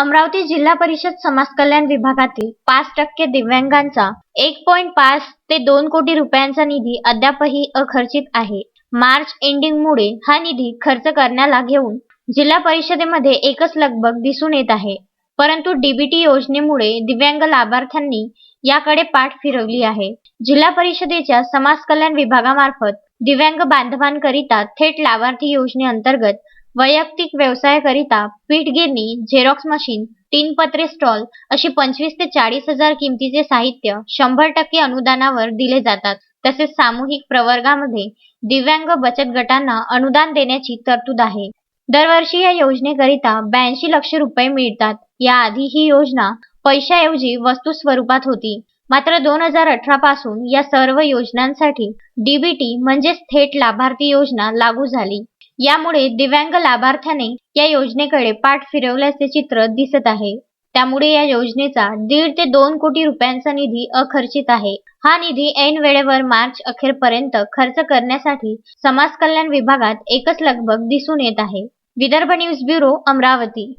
अमरावती जिल्हा परिषद समाज कल्याण विभागातील पाच टक्के दिव्यांगांचा एक पॉईंट पाच ते दोन कोटी रुपयांचा निधी अद्यापही अखर्चित आहे. मार्च एंडिंगमुळे हा निधी खर्च करण्याला घेऊन जिल्हा परिषदेमध्ये एकच लगबग दिसून येत आहे. परंतु डीबीटी योजनेमुळे दिव्यांग लाभार्थ्यांनी याकडे पाठ फिरवली आहे. जिल्हा परिषदेच्या समाज कल्याण विभागामार्फत दिव्यांग बांधवांकरिता थेट लाभार्थी योजनेअंतर्गत वैयक्तिक व्यवसायाकरिता पीठ गिरणी झेरॉक्स मशीन तीन पत्रे स्टॉल अशी पंचवीस ते चाळीस हजार किमतीचे साहित्य शंभर टक्के अनुदानावर दिले जातात. तसेच सामूहिक प्रवर्गामध्ये दिव्यांग बचत गटांना अनुदान देण्याची तरतूद आहे. दरवर्षी या योजनेकरिता ब्याऐंशी लक्ष रुपये मिळतात. याआधी ही योजना पैशाऐवजी वस्तू स्वरूपात होती. मात्र दोन हजार अठरा पासून या सर्व योजनांसाठी डीबीटी म्हणजेच थेट लाभार्थी योजना लागू झाली. यामुळे दिव्यांग लाभार्थ्याने या योजनेकडे पाठ फिरवल्याचे चित्र दिसत आहे. त्यामुळे या योजनेचा दीड ते दोन कोटी रुपयांचा निधी अखर्चित आहे. हा निधी ऐन वेळेवर मार्च अखेरपर्यंत खर्च करण्यासाठी समाज कल्याण विभागात एकच लगबग दिसून येत आहे. Vidarbha news bureau Amravati.